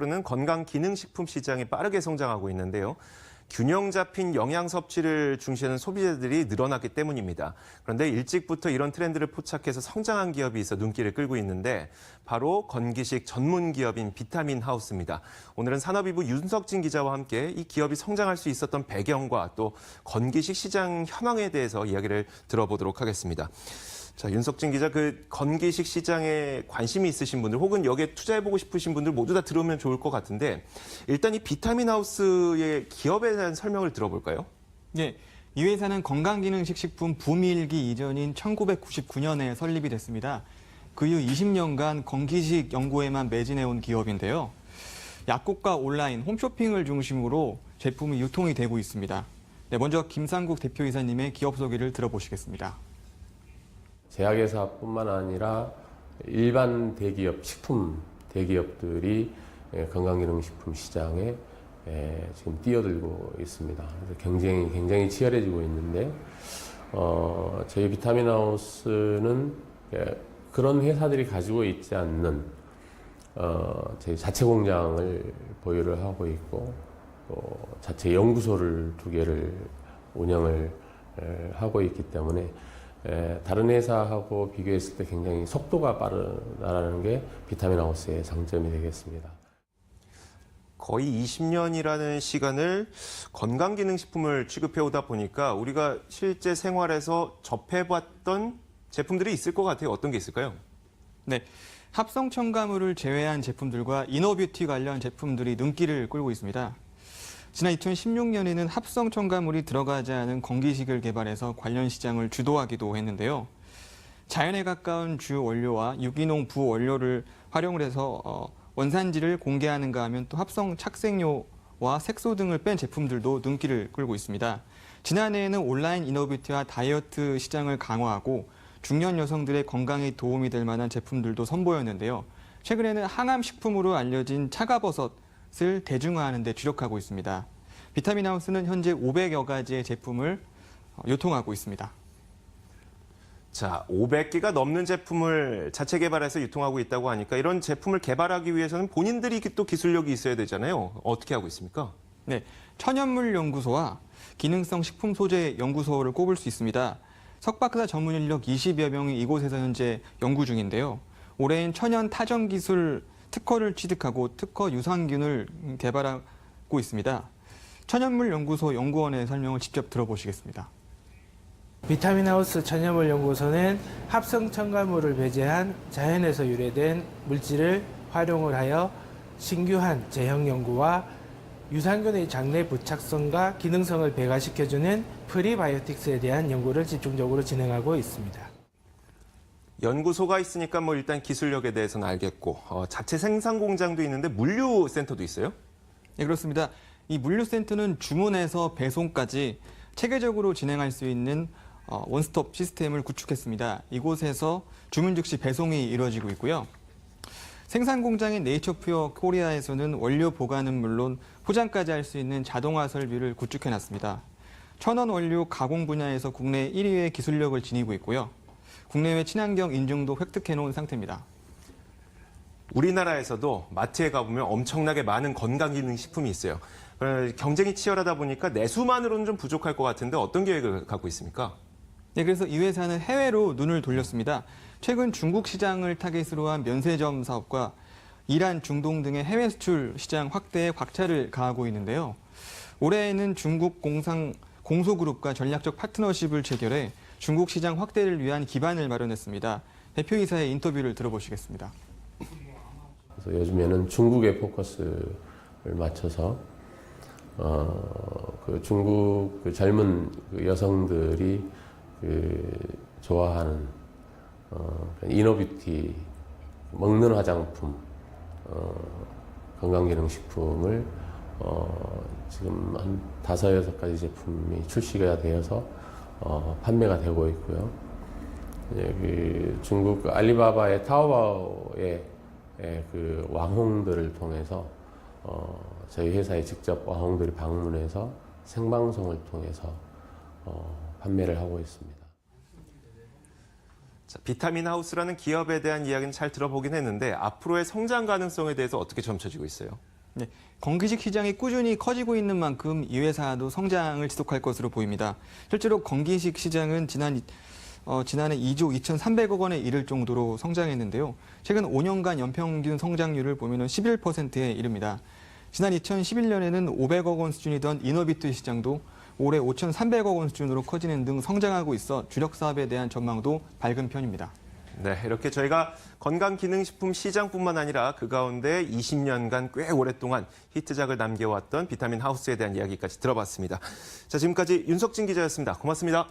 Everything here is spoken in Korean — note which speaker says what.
Speaker 1: 부르는 건강기능식품 시장이 빠르게 성장하고 있는데요. 균형 잡힌 영양 섭취를 중시하는 소비자들이 늘어났기 때문입니다. 그런데 일찍부터 이런 트렌드를 포착해서 성장한 기업이 있어 눈길을 끌고 있는데 바로 건기식 전문 기업인 비타민 하우스입니다. 오늘은 산업이부 윤석진 기자와 함께 이 기업이 성장할 수 있었던 배경과 또 건기식 시장 현황에 대해서 이야기를 들어보도록 하겠습니다. 자, 윤석진 기자, 그 건기식 시장에 관심이 있으신 분들 혹은 여기에 투자해보고 싶으신 분들 모두 다 들으면 좋을 것 같은데 일단 이 비타민 하우스의 기업에 대한 설명을 들어볼까요?
Speaker 2: 네, 이 회사는 건강기능식 식품 부밀기 이전인 1999년에 설립이 됐습니다. 그 이후 20년간 건기식 연구에만 매진해온 기업인데요. 약국과 온라인, 홈쇼핑을 중심으로 제품이 유통이 되고 있습니다. 네, 먼저 김상국 대표이사님의 기업 소개를 들어보시겠습니다.
Speaker 3: 제약회사뿐만 아니라 일반 대기업, 식품 대기업들이 예, 건강기능식품 시장에 예, 지금 뛰어들고 있습니다. 그래서 경쟁이 굉장히 치열해지고 있는데, 어, 저희 비타민 하우스는 예, 그런 회사들이 가지고 있지 않는 어, 저희 자체 공장을 보유를 하고 있고, 또 자체 연구소를 두 개를 운영을 에, 하고 있기 때문에 에, 다른 회사하고 비교했을 때 굉장히 속도가 빠르다는 게 비타민 하우스의 장점이 되겠습니다.
Speaker 1: 거의 20년이라는 시간을 건강기능식품을 취급해오다 보니까 우리가 실제 생활에서 접해봤던 제품들이 있을 것 같아요. 어떤 게 있을까요?
Speaker 2: 네, 합성 첨가물을 제외한 제품들과 이너뷰티 관련 제품들이 눈길을 끌고 있습니다. 지난 2016년에는 합성 첨가물이 들어가지 않은 건기식을 개발해서 관련 시장을 주도하기도 했는데요. 자연에 가까운 주 원료와 유기농 부원료를 활용을 해서 어, 원산지를 공개하는가 하면 또 합성 착색료와 색소 등을 뺀 제품들도 눈길을 끌고 있습니다. 지난해에는 온라인 이너뷰티와 다이어트 시장을 강화하고 중년 여성들의 건강에 도움이 될 만한 제품들도 선보였는데요. 최근에는 항암 식품으로 알려진 차가버섯 을 대중화하는 데 주력하고 있습니다. 비타민 하우스는 현재 500여 가지의 제품을 어, 유통하고 있습니다.
Speaker 1: 자, 500개가 넘는 제품을 자체 개발해서 유통하고 있다고 하니까 이런 제품을 개발하기 위해서는 본인들이 또 기술력이 있어야 되잖아요. 어떻게 하고 있습니까?
Speaker 2: 네, 천연물 연구소와 기능성 식품 소재 연구소를 꼽을 수 있습니다. 석박사 전문 인력 20여 명이 이곳에서 현재 연구 중인데요. 올해엔 천연 타전 기술 특허를 취득하고 특허 유산균을 개발하고 있습니다. 천연물 연구소 연구원의 설명을 직접 들어보시겠습니다.
Speaker 4: 비타민 하우스 천연물 연구소는 합성 첨가물을 배제한 자연에서 유래된 물질을 활용을 하여 신규한 제형 연구와 유산균의 장내 부착성과 기능성을 배가시켜주는 프리바이오틱스에 대한 연구를 집중적으로 진행하고 있습니다.
Speaker 1: 연구소가 있으니까 뭐 일단 기술력에 대해서는 알겠고 어, 자체 생산 공장도 있는데 물류 센터도 있어요?
Speaker 2: 네, 그렇습니다. 이 물류 센터는 주문에서 배송까지 체계적으로 진행할 수 있는 어, 원스톱 시스템을 구축했습니다. 이곳에서 주문 즉시 배송이 이루어지고 있고요. 생산 공장인 네이처퓨어 코리아에서는 원료 보관은 물론 포장까지 할 수 있는 자동화 설비를 구축해 놨습니다. 천연 원료 가공 분야에서 국내 1위의 기술력을 지니고 있고요. 국내외 친환경 인증도 획득해 놓은 상태입니다.
Speaker 1: 우리나라에서도 마트에 가보면 엄청나게 많은 건강기능식품이 있어요. 어, 경쟁이 치열하다 보니까 내수만으로는 좀 부족할 것 같은데 어떤 계획을 갖고 있습니까?
Speaker 2: 네, 그래서 이 회사는 해외로 눈을 돌렸습니다. 최근 중국 시장을 타겟으로 한 면세점 사업과 이란, 중동 등의 해외 수출 시장 확대에 곽차를 가하고 있는데요. 올해에는 중국 공상 공소그룹과 전략적 파트너십을 체결해 중국 시장 확대를 위한 기반을 마련했습니다. 대표이사의 인터뷰를 들어보시겠습니다.
Speaker 3: 그래서 요즘에는 중국에 포커스를 맞춰서 어, 그 중국 그 젊은 그 여성들이 그 좋아하는 어, 이너뷰티 먹는 화장품 어, 건강기능식품을 어, 지금 한 다섯 여섯 가지 제품이 출시가 되어서 어, 판매가 되고 있고요. 예, 그 중국 알리바바의 타오바오의 예, 그 왕홍들을 통해서 어, 저희 회사에 직접 왕홍들이 방문해서 생방송을 통해서 어, 판매를 하고 있습니다.
Speaker 1: 자, 비타민 하우스라는 기업에 대한 이야기는 잘 들어보긴 했는데 앞으로의 성장 가능성에 대해서 어떻게 점쳐지고 있어요?
Speaker 2: 네, 건기식 시장이 꾸준히 커지고 있는 만큼 이 회사도 성장을 지속할 것으로 보입니다. 실제로 건기식 시장은 지난 어, 지난해 2조 2,300억 원에 이를 정도로 성장했는데요. 최근 5년간 연평균 성장률을 보면 11%에 이릅니다. 지난 2011년에는 500억 원 수준이던 이너비트 시장도 올해 5,300억 원 수준으로 커지는 등 성장하고 있어 주력 사업에 대한 전망도 밝은 편입니다.
Speaker 1: 네, 이렇게 저희가 건강기능식품 시장뿐만 아니라 그 가운데 20년간 꽤 오랫동안 히트작을 남겨왔던 비타민 하우스에 대한 이야기까지 들어봤습니다. 자, 지금까지 윤석진 기자였습니다. 고맙습니다.